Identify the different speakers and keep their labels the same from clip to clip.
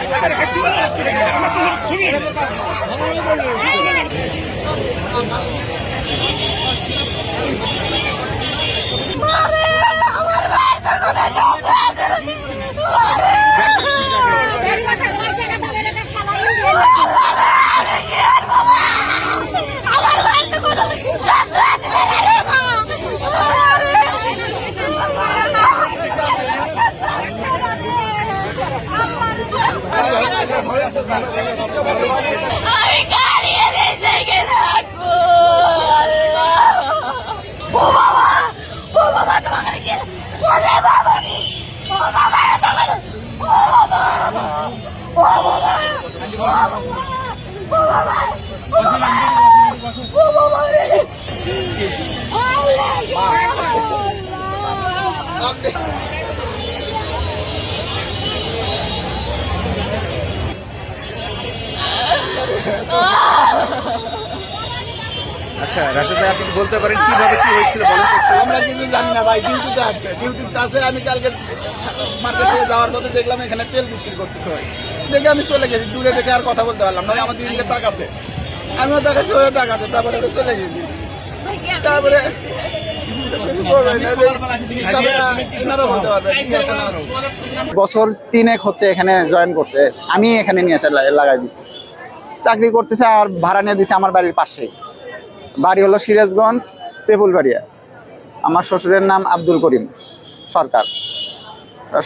Speaker 1: আমার আমি গাড়িয়ে দিয়েছে কে থাকব ও বাবা ও বাবা তোমাকে কে ওরে বাবা ও বাবা রে ও বাবা ও বাবা ও বাবা ও বাবা ও বাবা রে আল্লাহ আল্লাহ।
Speaker 2: আচ্ছা রাশেদ ভাই আপনি বলতে পারেন কীভাবে কি হয়েছিল বলেন তো?
Speaker 3: আমরা কিছু জানি না ভাই ডিউটিতে আসছে ডিউটিতে আছে আমি কালকে মার্কেটে যাওয়ার পথে দেখলাম এখানে তেল বিক্রি করতেছে ভাই। দেখে আমি চলে গেছি দূরে দেখে আর কথা বলতে পারলাম না আমার দিদিকে তাক আছে। আমিও ওই তাক আছে তারপরে চলে গেছি। তারপরে আছে আছে।
Speaker 4: বছর তিনেক হচ্ছে এখানে জয়েন করছে আমি এখানে নিয়ে এসে লাগাই দিছি। চাকরি করতেছে আর ভাড়া নিয়ে দিছে আমার বাড়ির পাশে। বাড়ি হলো সিরাজগঞ্জ, পেপুলবাড়িয়া। আমার শ্বশুরের নাম আব্দুল করিম সরকার।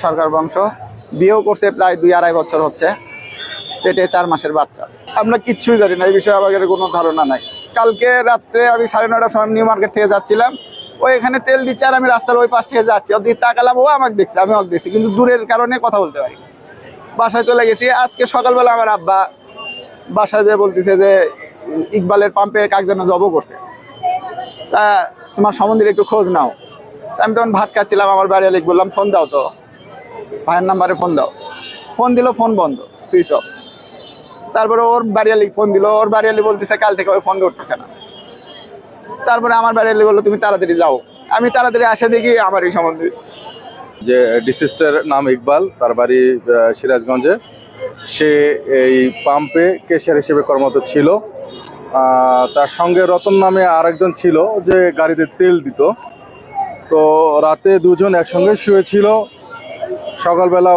Speaker 4: সরকার বংশ। বিয়েও করছে প্রায় দুই আড়াই বছর হচ্ছে। পেটে চার মাসের বাচ্চা। আমরা কিচ্ছুই জানি না, এই বিষয়ে আমাদের কোনো ধারণা নাই। কালকে রাত্রে আমি সাড়ে নটার সময় নিউ মার্কেট থেকে যাচ্ছিলাম। ও এখানে তেল দিচ্ছে আর আমি রাস্তার ওই পাশ থেকে যাচ্ছি। ওদিকে তাকালাম, ও আমাকে দেখছে আমি ওকে দেখছি। কিন্তু দূরের কারণে কথা বলতে পারি। বাসায় চলে গেছি। আজকে সকালবেলা আমার আব্বা বাসায় যে বলতেছে যে, ইকবালের পাম্পে কাক যেন জবও করছে। তা তোমার সম্বন্ধে একটু খোঁজ নাও। আমি তখন ভাত খাচ্ছিলাম, আমার বাড়ি লিখ বললাম, ফোন দাও তো। ভাইয়ের নাম্বারে ফোন দাও। ফোন দিল, ফোন বন্ধ সুইচ অফ তারপরে ওর বাড়িয়ালি ফোন দিল, ওর বাড়িয়ালি বলতেছে, কাল থেকে ওই ফোন ধরতেছে না। তারপরে আমার বাড়িয়ালি বলল, তুমি তাড়াতাড়ি যাও। আমি তাড়াতাড়ি আসে দেখি আমার এই সম্বন্ধে।
Speaker 5: যে ডিসিস্টের নাম ইকবাল, তার বাড়ি সিরাজগঞ্জে। সে এই পাম্পে কেশিয়ার হিসেবে কর্মরত ছিল। তার সঙ্গে রতন নামে আরেকজন ছিল যে গাড়িতে তেল দিত। তো রাতে দুজন একসঙ্গে শুয়েছিল। সকালবেলা